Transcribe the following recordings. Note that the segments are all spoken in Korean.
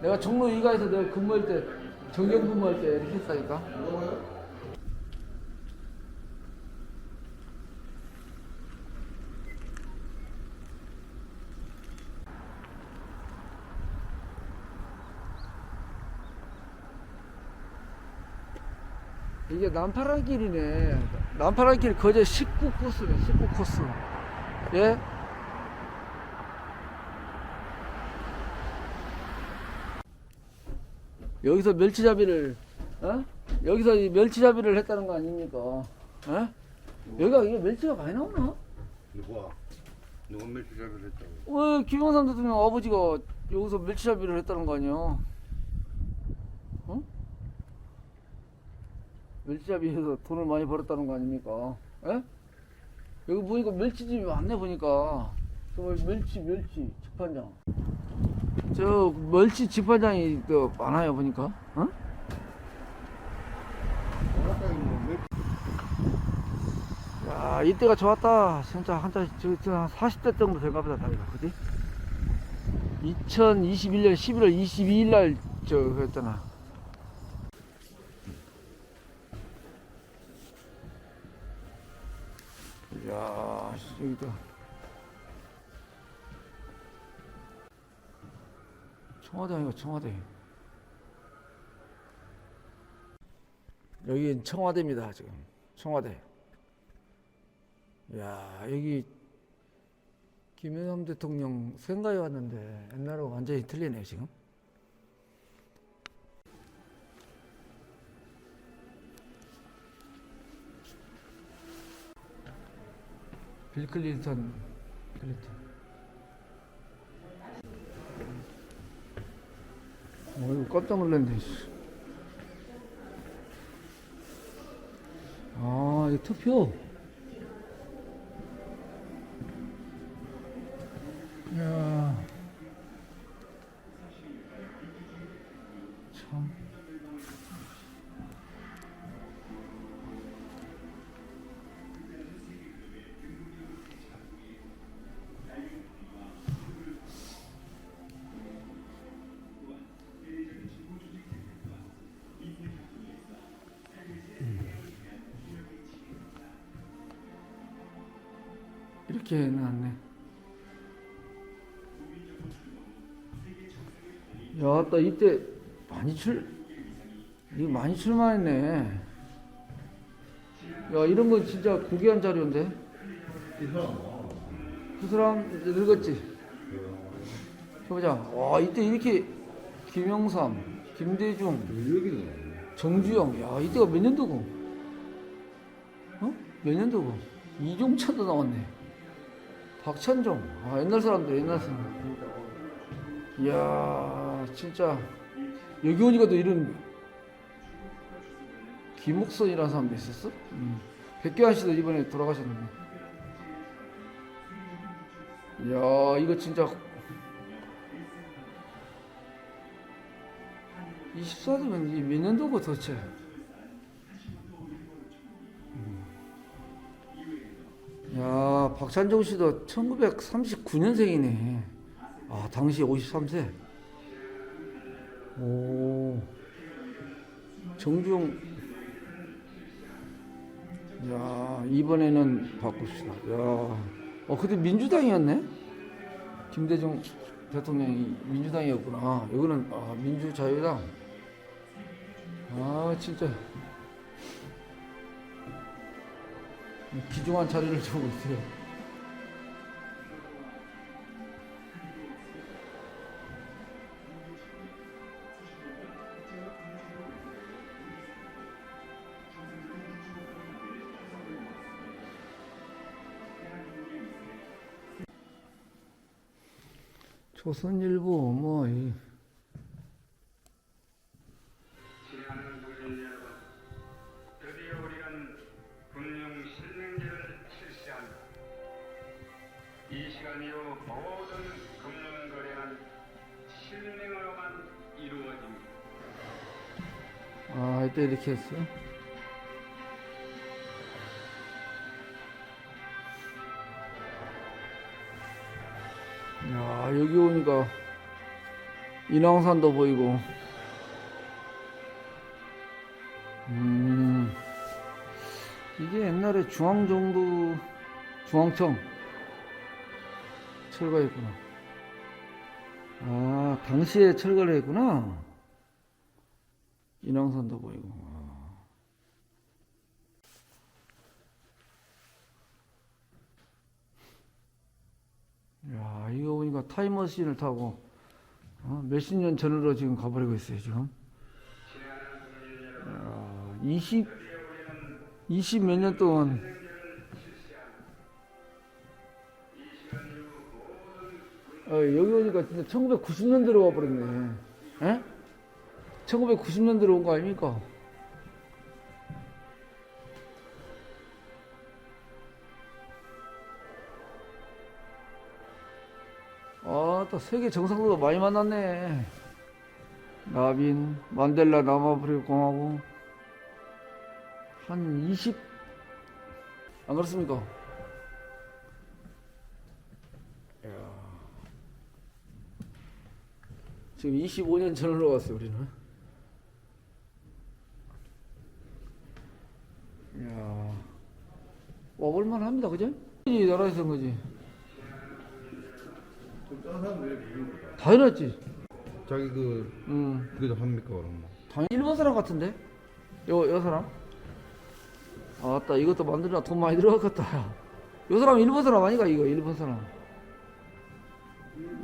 내가 종로 이가에서 내가 근무할 때 정경 근무할 때 이렇게 했다니까. 이게 남파란 길이네. 남파란 길 거제 19 코스네. 19 코스. 예? 여기서 멸치잡이를 어? 여기서 이 멸치잡이를 했다는 거 아닙니까? 어? 여기가 이게 멸치가 많이 나오나? 누가? 누가 멸치잡이를 했다고? 왜 김영삼 대통령 아버지가 여기서 멸치잡이를 했다는 거 아니야? 어? 멸치잡이에서 돈을 많이 벌었다는 거 아닙니까? 예? 여기 보니까 멸치집이 많네 보니까 정말 멸치 멸치 집판장 저 멸치 집판장이 또 많아요 보니까. 어? 야 이때가 좋았다. 진짜 한자 저, 저한 40대 정도 될까 보다 다리가. 그지? 2021년 11월 22일 날저 그랬잖아. 이야 여기도 청와대 아니고 청와대. 여긴 청와대입니다 지금. 청와대. 야 여기 김영삼 대통령 생가에 왔는데 옛날하고 완전히 틀리네요 지금. 빌 클린턴 클린턴 어이구 깜짝 놀랐네 씨. 아 이거 투표 야. 이렇게 해놨네. 야, 나 이때 많이 출, 이거 많이 출마했네. 야, 이런 건 진짜 고귀한 자료인데? 그 사람 늙었지? 해보자. 와, 이때 이렇게 김영삼, 김대중, 정주영, 야, 이때가 몇 년도고? 어? 몇 년도고? 이종찬도 나왔네. 박찬종, 아, 옛날 사람들, 옛날 사람. 이야, 진짜. 여기 오니까 또 이런 김옥선이라는 사람도 있었어? 음. 백교환 씨도 이번에 돌아가셨는데. 이야, 이거 진짜. 24도면 이게 몇 년도고 도대체? 야, 박찬종 씨도 1939년생이네. 아, 당시 53세. 오. 정중. 야, 이번에는 바꿉시다. 야. 어, 근데 민주당이었네? 김대중 대통령이 민주당이었구나. 여기는, 아, 민주자유당. 아, 진짜. 귀중한 자리를 주고 있어요. 조선일보 뭐 이, 이 시간 이후 모든 금융 거래는 실명으로만 이루어집니다. 아 이때 이렇게 했어. 야 여기 오니까 인왕산도 보이고. 음, 이게 옛날에 중앙정부 중앙청 철거했구나. 아, 당시에 철거를 했구나. 인왕산도 보이고. 아. 야, 이거 보니까 타임머신을 타고 어, 몇십 년 전으로 지금 가버리고 있어요, 지금. 야, 20, 20 몇 년 동안. 어, 여기 오니까 진짜 1990년대로 와버렸네. 에? 1990년대로 온 거 아닙니까? 아, 또 세계 정상도 많이 만났네. 나빈, 만델라 남아프리카 공화국. 한 20, 안 그렇습니까? 지금 25년 전으로 왔어요, 우리는. 이야. 와볼만 합니다, 그죠? 이 나라에서 온 거지. 좀 사람들 거야? 당연했지. 자기 그 음. 그게도 합니까 그럼? 당연히 일본 사람 같은데? 요, 요 사람? 아따, 이것도 만들라 돈 많이 들어갔겠다. 야. 요 사람 일본 사람 아니가, 이거, 일본 사람.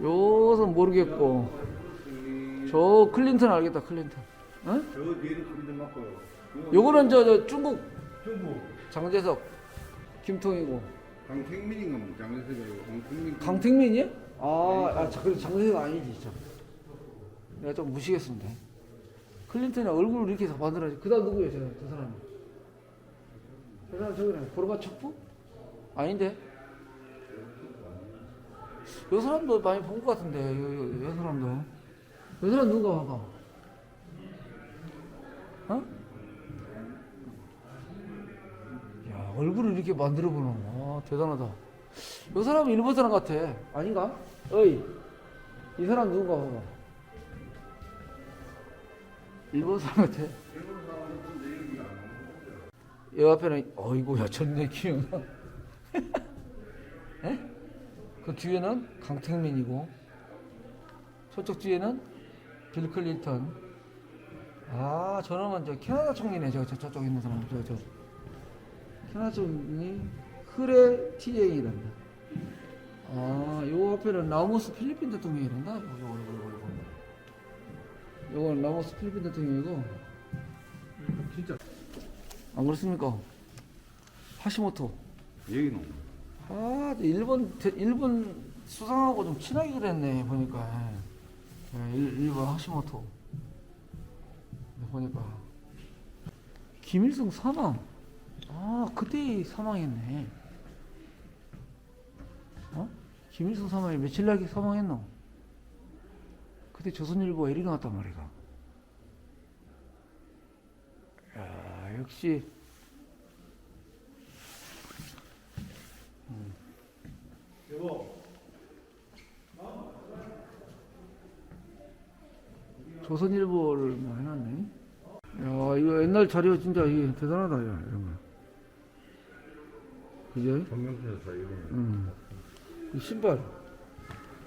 요것은 모르겠고. 저 클린턴 알겠다, 클린턴. 어? 저 뒤에도 소리 좀 맞고요. 요거는 저, 저 중국 중국 장재석, 김통이고. 강택민인가 뭐 장례석이고 강택민. 강택민이야? 아, 아, 자, 그래도 장재석 아니지, 저. 내가 좀 무시겠습니다. 클린턴이 얼굴을 이렇게 다 만들어야지. 그 다음 누구예요, 저, 저 사람이? 저 사람 저기네. 고르바초프? 아닌데? 요 사람도 많이 본 것 같은데, 요, 요, 요 사람도. 요 사람 누가 봐봐. 어? 야, 얼굴을 이렇게 만들어 보는 와, 대단하다. 요 사람은 일본 사람 같아. 아닌가? 어이. 이 사람 누군가 봐봐. 일본 사람 같아. 이 앞에는 어이구야 전내. 에? 그 뒤에는 강택민이고 저쪽 뒤에는 빌 클린턴. 아 저놈은 저 캐나다 총리네 저, 저 저쪽 있는 사람 저 저. 캐나다 총리 흐레 티제이란다. 아 요 앞에는 라모스 필리핀 대통령이란다. 요거 요거 요거 요거. 요건 라모스 필리핀 대통령이고 진짜 안 그렇습니까? 하시모토. 얘기는 아, 일본 대- 일본 수상하고 좀 친하게 그랬네 보니까. 예, 일, 일본 하시모토. 네, 보니까 김일성 사망. 아, 그때 사망했네. 어? 김일성 사망이 며칠 날에 사망했노? 그때 조선일보가 이리 나왔단 말이가. 야, 역시 조선일보를 뭐 해놨네. 야, 이거 옛날 자료 진짜 이게 대단하다, 야, 이런 거. 그죠? 응. 이 신발.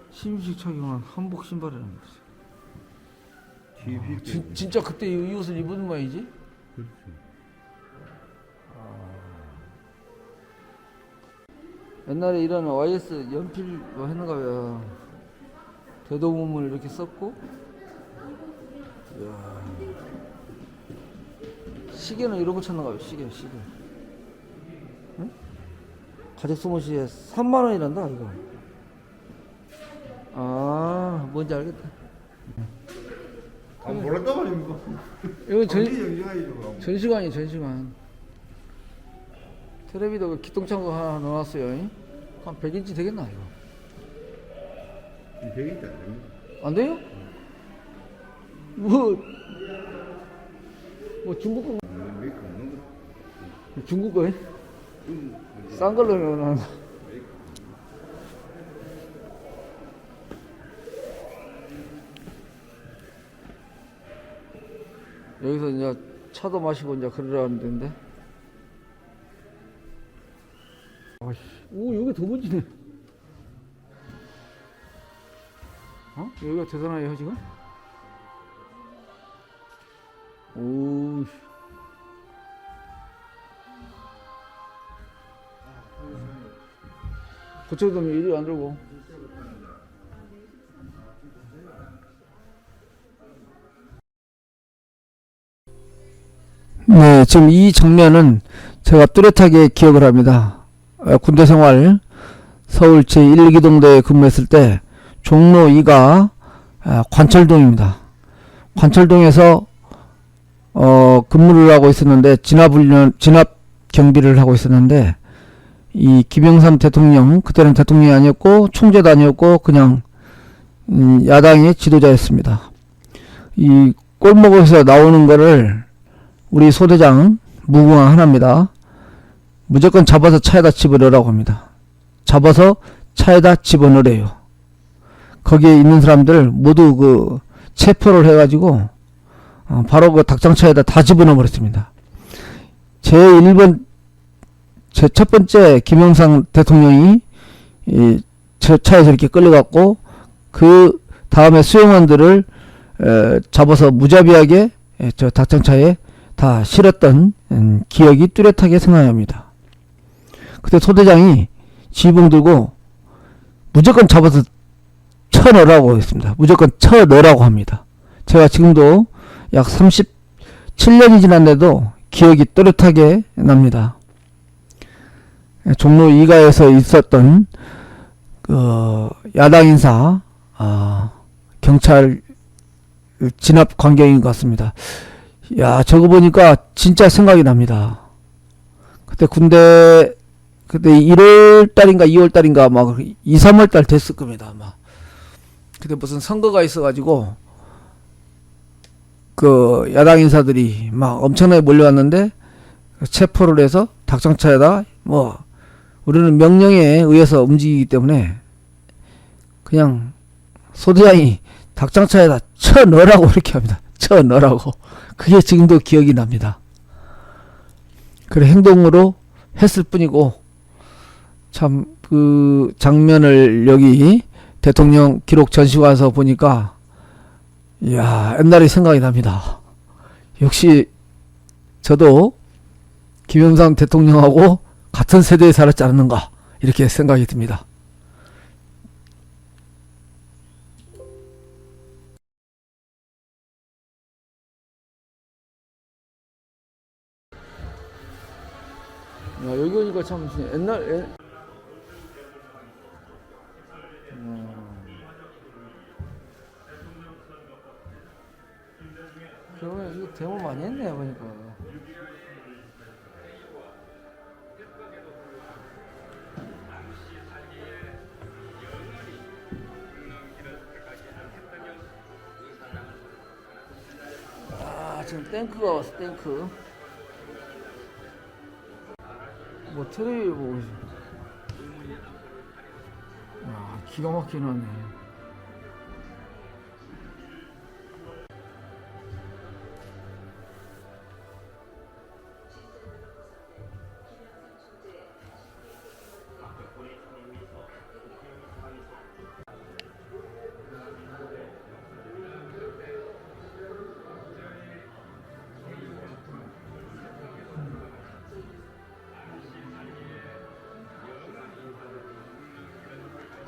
심식 착용한 한복 신발이라는 거지. TV 진, 진짜 그때 이, 이 옷을 입은 모양이지? 그렇지. 옛날에 이런 YS 연필 뭐 했는가 봐요. 대도문을 이렇게 썼고. 시계는 거 찾는가 봐요. 시계, 시계. 응? 가죽 소모시에 3만 원이란다 이거. 아, 뭔지 알겠다. 아 몰랐단 말입니까? 이거 전. 전시관이 전시관. 텔레비도 그 기똥창고 하나 넣어놨어요. 잉? 한 100인치 되겠나 이거? 이 백인치 안 됩니다. 안 돼요? 뭐, 뭐 중국 거, 메이크 없는 거. 중국 거, 음, 싼 걸로 넣어놔. 여기서 이제 차도 마시고 이제 그러라는 데인데. 아씨, 오 여기 더 번지네. 어? 여기가 대단해요 지금? 가면 이리 안 들고. 네, 지금 이 장면은 제가 뚜렷하게 기억을 합니다. 어, 군대 생활 서울 제1기동대에 근무했을 때 종로 2가 아, 관철동입니다. 관철동에서 어, 근무를 하고 있었는데 진압 훈련 진압 경비를 하고 있었는데 이 김영삼 대통령 그때는 대통령이 아니었고 총재도 아니었고 그냥 음, 야당의 지도자였습니다. 이 꼴목에서 나오는 거를 우리 소대장 무궁화 하나입니다. 무조건 잡아서 차에다 집어넣으라고 합니다. 잡아서 차에다 집어넣으래요. 거기에 있는 사람들 모두 그 체포를 해가지고 어, 바로 그 닭장차에다 다 집어넣어 버렸습니다. 제 1번 제 첫 번째 김영삼 대통령이 이, 저 차에서 이렇게 끌려갔고 그 다음에 수용원들을 에, 잡아서 무자비하게 에, 저 닭장차에 다 실었던 음, 기억이 뚜렷하게 생각납니다. 그때 소대장이 지붕 들고 무조건 잡아서 쳐넣으라고 했습니다. 무조건 쳐넣으라고 합니다. 제가 지금도 약 37년이 지났는데도 기억이 또렷하게 납니다. 예, 종로 2가에서 있었던 그 야당 인사 아, 경찰 진압 광경인 것 같습니다. 야 저거 보니까 진짜 생각이 납니다. 그때 군대 그때 1월 달인가 2월 달인가 막 2, 3월 달 됐을 겁니다. 아마 그때 무슨 선거가 있어가지고 그 야당 인사들이 막 엄청나게 몰려왔는데 체포를 해서 닭장차에다 뭐 우리는 명령에 의해서 움직이기 때문에 그냥 소대장이 닭장차에다 쳐 넣으라고 이렇게 합니다. 쳐 넣으라고. 그게 지금도 기억이 납니다. 그래 행동으로 했을 뿐이고 참 그 장면을 여기 대통령 기록 전시관에서 보니까 이야 옛날이 생각이 납니다. 역시 저도 김영삼 대통령하고 같은 세대에 살았지 않는가? 이렇게 생각이 듭니다. 야 여기 오니까 참 옛날 옛... 그러면 이거 데모 많이 했네 보니까 탱크가 왔어 탱크. 뭐 테레비 보고 있어. 아 기가 막히게 나네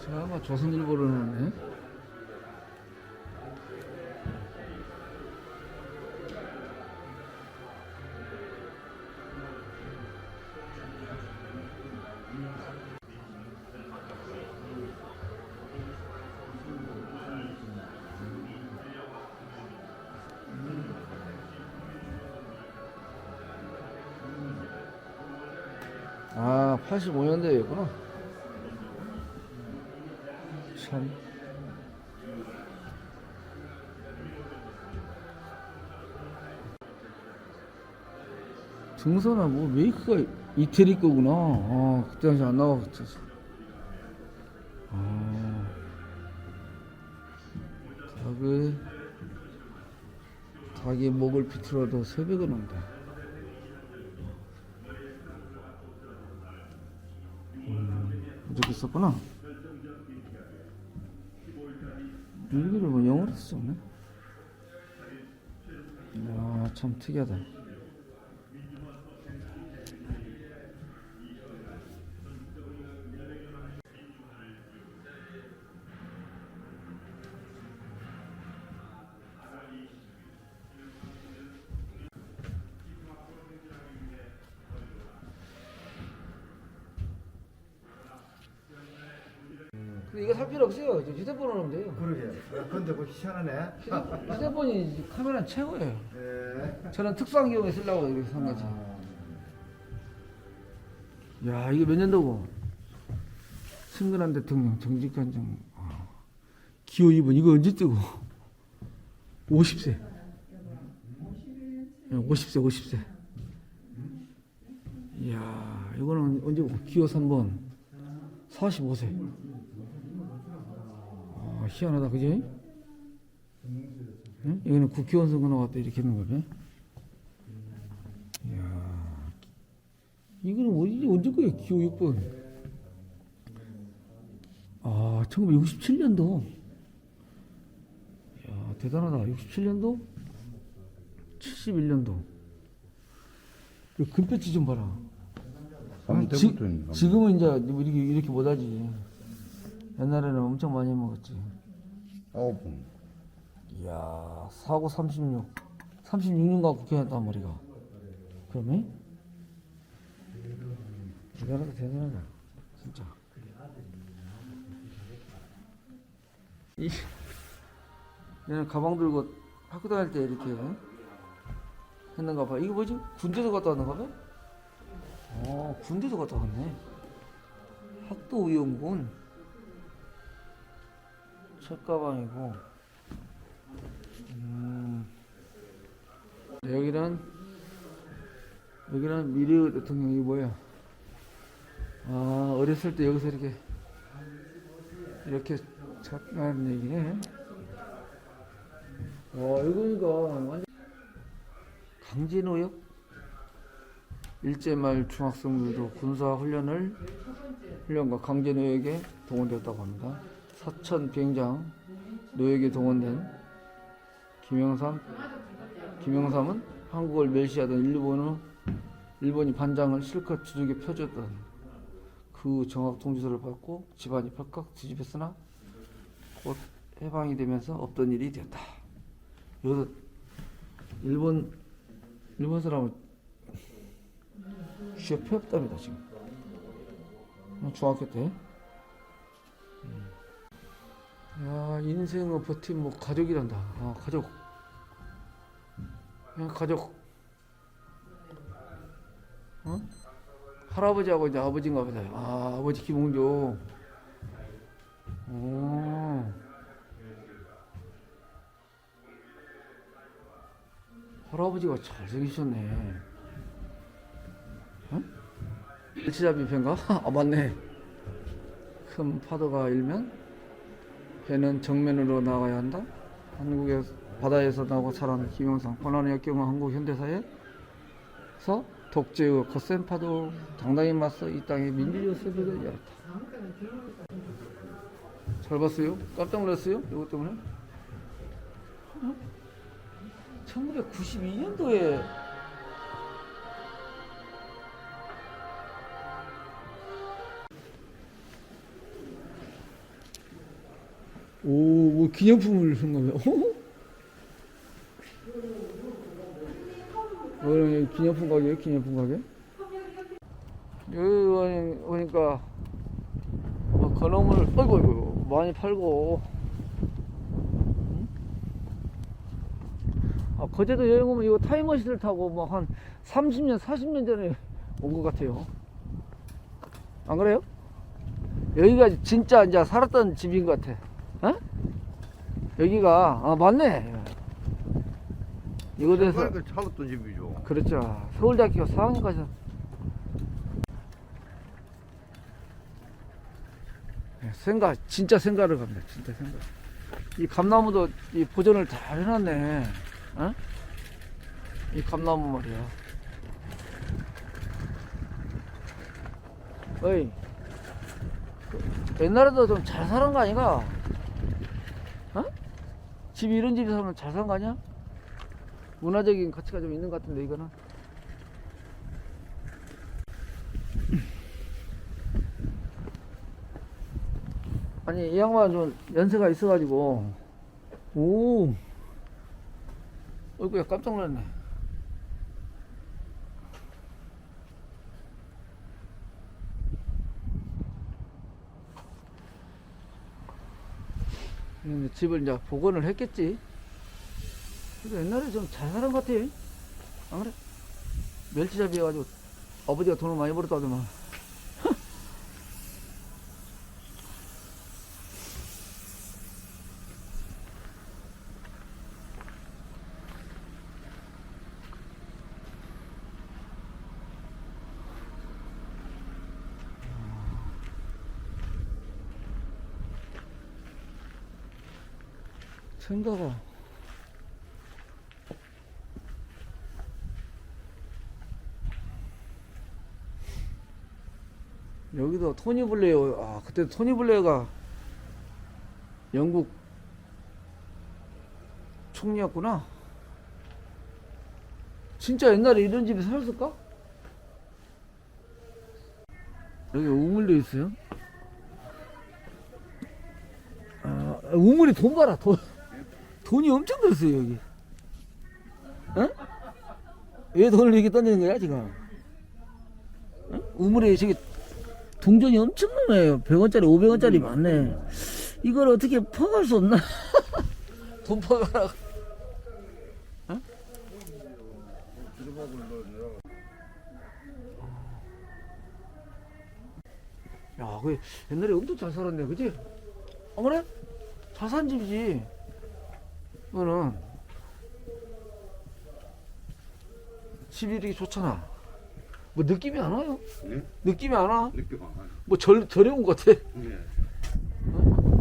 자, 아마 조선일보로는 아, 85년대였구나. 등선아 뭐 메이크가 이태리 거구나. 아 그때 당시 안 나왔지. 아. 다그 닭이 목을 비틀어도 새벽은 온다. 음, 이렇게 썼구나. 일기를 뭐 영어로 썼네. 야, 참 특이하다. 이거 살 필요 없어요. 저 휴대폰으로 하면 돼요. 그러게. 근데 뭐 희한하네. 휴대폰이 카메라 최고예요. 네. 저는 특수한 경우에 쓰려고 이렇게 산 거지. 야, 이게 몇 년도고? 승근한 대통령, 정직한 정, 아, 기호 2번, 이거 언제 뜨고? 50세. 50세, 50세. 이야, 이거는 언제고? 기호 3번, 45세. 아, 희한하다, 그지? 응? 이거는 국회의원 선거 나왔다, 이렇게 했는 거네. 이야, 이거는 어디, 언제 거야, 기호 6번. 아, 1967년도. 야, 대단하다. 67년도? 71년도. 이 금배지 좀 봐라. 아, 지, 있는 지금은 이제 이렇게, 이렇게 못하지. 옛날에는 엄청 많이 먹었지. 아홉 분. 이야, 사고 36. 36년간 국회의원 머리가. 그러면? 대단하다, 대단하다. 진짜. 이, 얘는 가방 들고 학교 다닐 때 이렇게 했는가 봐. 이거 뭐지? 군대도 갔다 왔는가 봐? 어, 군대도 갔다 왔네. 학도위원군. 책가방이고. 음. 여기는 여기는 미래 대통령이 뭐야? 아 어렸을 때 여기서 이렇게 이렇게 찾는 얘기네. 와 이거니까 완전 강진호역 일제말 중학생들도 군사 훈련을 훈련과 강진호역에 동원되었다고 합니다. 사천 비행장 노역에 동원된 김영삼 김영삼은 한국을 멸시하던 일본의 일본이 반장을 실컷 주둑에 펴줬던 그 정학 통지서를 받고 집안이 펄컥 뒤집혔으나 곧 해방이 되면서 없던 일이 되었다. 여기서 일본 일본 사람은 시합 폐업답니다 지금. 중학교 때. 음. 야 인생을 버틴 뭐 가족이란다. 아 가족. 그냥 가족. 어? 할아버지하고 이제 아버지인가 보다. 아 아버지 김홍조. 어. 할아버지가 잘생기셨네. 어? 일치잡이 배인가? 아 맞네. 큰 파도가 일면 배는 정면으로 나가야 한다. 한국의 바다에서 나고 자란 김영삼 고난의 역경을 한국 현대사에서 독재의 거센 파도 당당히 맞서 이 땅에 민주주의 세력을 열었다. 잘 봤어요? 깜짝 놀랐어요? 이것 때문에? 1992년도에 오, 뭐 기념품을 한 거면, 어? 어, 기념품 가게, 기념품 가게? 여기 오니까, 뭐, 건어물, 어이구, 어이구, 많이 팔고. 응? 아, 거제도 여행 오면 이거 타임머신을 타고 뭐 한 30년, 40년 전에 온 것 같아요. 안 그래요? 여기가 진짜 이제 살았던 집인 것 같아. 어? 여기가 아 맞네. 이곳에서 그러니까 살았던 집이죠. 그렇죠. 서울대학교 4학년까지. 네, 생가 진짜 생가를 갑니다. 진짜 생가. 이 감나무도 이 보존을 잘 해놨네. 어? 이 감나무 말이야. 어이, 그 옛날에도 좀 잘 사는 거 아닌가? 어? 집 이런 집에 살면 잘 산거 아니야? 문화적인 가치가 좀 있는 것 같은데 이거는. 아니 이 양반 좀 연세가 있어가지고 오 어이구야 깜짝 놀랐네 집을 이제 복원을 했겠지. 그래도 옛날에 좀잘 살은 것 같아. 안 그래? 멸치잡이 해가지고 아버지가 돈을 많이 벌었다 하더만 생각가 여기도 토니 블레어 아 그때 토니 블레어가 영국 총리였구나. 진짜 옛날에 이런 집에 살았을까? 여기 우물도 있어요. 아 우물이 돈 봐라 돈 돈이 엄청 들었어요 여기 어? 왜 돈을 이렇게 던지는 거야 지금 어? 우물에 저기 동전이 엄청 많아요 100원짜리 500원짜리 많네 이걸 어떻게 퍼갈 수 없나 돈 퍼가라 야, 그 옛날에 엄청 잘 살았네, 그지? 안 그래? 잘 산 집이지. 이거는 집이 이렇게 좋잖아. 뭐 느낌이 안 와요? 네? 느낌이 안 와? 느낌 안 와요. 뭐 절, 절에 온 것 같아. 네.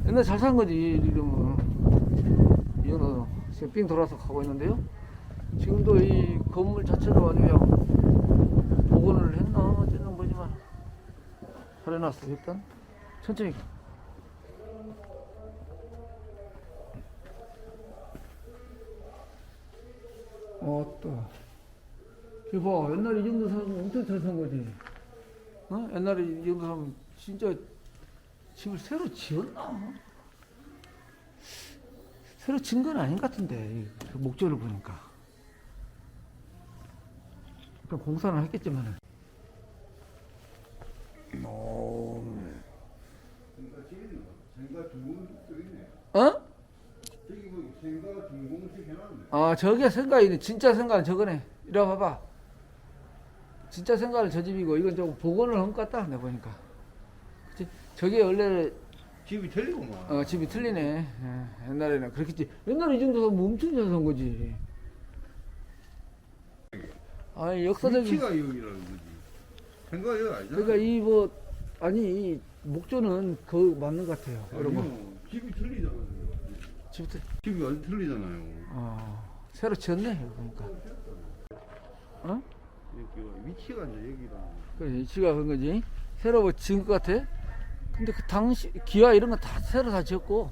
옛날 잘 산 거지, 이러면. 이거는 지금 삥 돌아서 가고 있는데요. 지금도 이 건물 자체도 아주 그냥 복원을 했나 어쨌든 보지만 잘 해놨어 일단 천천히 가. 어따 이봐 옛날에 이 정도 사면 엄청 잘 산 거지 어? 옛날에 이 정도 사면 진짜 집을 새로 지었나? 새로 지은 건 아닌 것 같은데 그 목적을 보니까 그럼 공사는 했겠지만은 중공식 있네. 어? 저기 뭐 생가 중공식 해놨네. 아 저게 생각이네 진짜 생각은 저거네 이리 봐봐 진짜 생각은 저 집이고 이건 좀 복원을 한 것 같다 내가 보니까 그치? 저게 원래 집이 틀리구만. 어, 집이 틀리네 예, 옛날에는 그렇겠지 옛날에 이 정도 사면 엄청 잘산 거지 아니 역사적인 위치가 여기라는 거지. 여기 아니잖아. 그러니까 이 뭐 아니 이 목조는 그 맞는 것 같아요 여러분 아니요. 집이 틀리잖아요. 집부터 집이 완전 틀리잖아요. 어, 새로 지었네 이거 보니까. 어? 여기가 위치가 이제 여기라. 그래 위치가 그런 거지. 새로 뭐 지은 것 같아? 근데 그 당시 기아 이런 거 다 새로 다 지었고.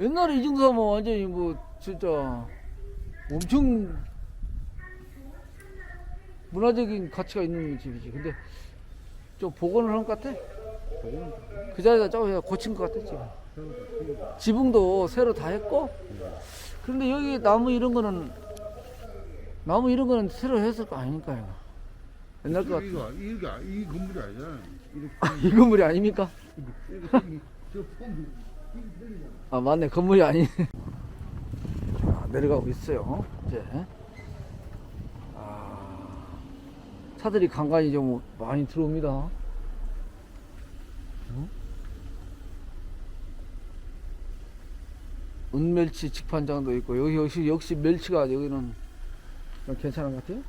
옛날에 이 정도 하면 완전히 뭐 진짜 엄청 문화적인 가치가 있는 집이지. 근데 좀 복원을 한 것 같아? 그 자리에다 조금 고친 것 같아 지금 지붕도 새로 다 했고? 그런데 여기 나무 이런 거는 나무 이런 거는 새로 했을 거 아니니까 이거 옛날 거 같아 이거 이게 아- 이 건물이 아니잖아요. 이렇게 아, 이 건물이 아닙니까? 이렇게 생긴 저 폼도 아 맞네. 건물이 아니네 자 내려가고 있어요. 이제. 아, 차들이 간간히 좀 많이 들어옵니다 은멸치 직판장도 있고 여기 역시 역시 멸치가 여기는 괜찮은 것 같아요